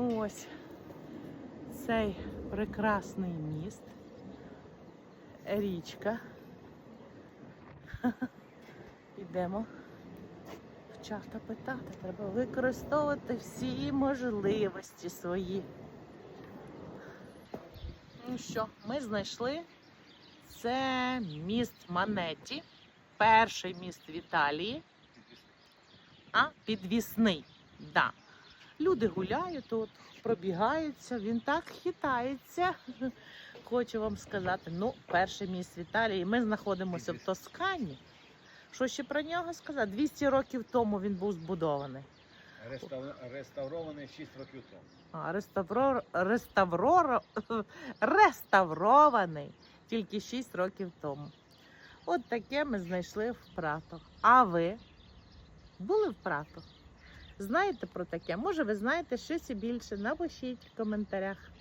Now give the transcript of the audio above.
Ну ось цей прекрасний міст, річка. Йдемо в чата питати. Треба використовувати всі можливості свої. Ну що, ми знайшли це міст Манеті, перший міст в Італії, а підвісний. Да. Люди гуляють тут, пробігаються, він так хитається. Хочу вам сказати, ну, перший міст в Італії. Ми знаходимося в Тоскані. Що ще про нього сказати? 200 років тому він був збудований. Реставр- Реставрований 6 років тому. А, реставро... реставро... реставрований тільки 6 років тому. От таке ми знайшли в Прато. А ви були в Прато? Знаєте про таке? Може, ви знаєте щось більше? Напишіть в коментарях.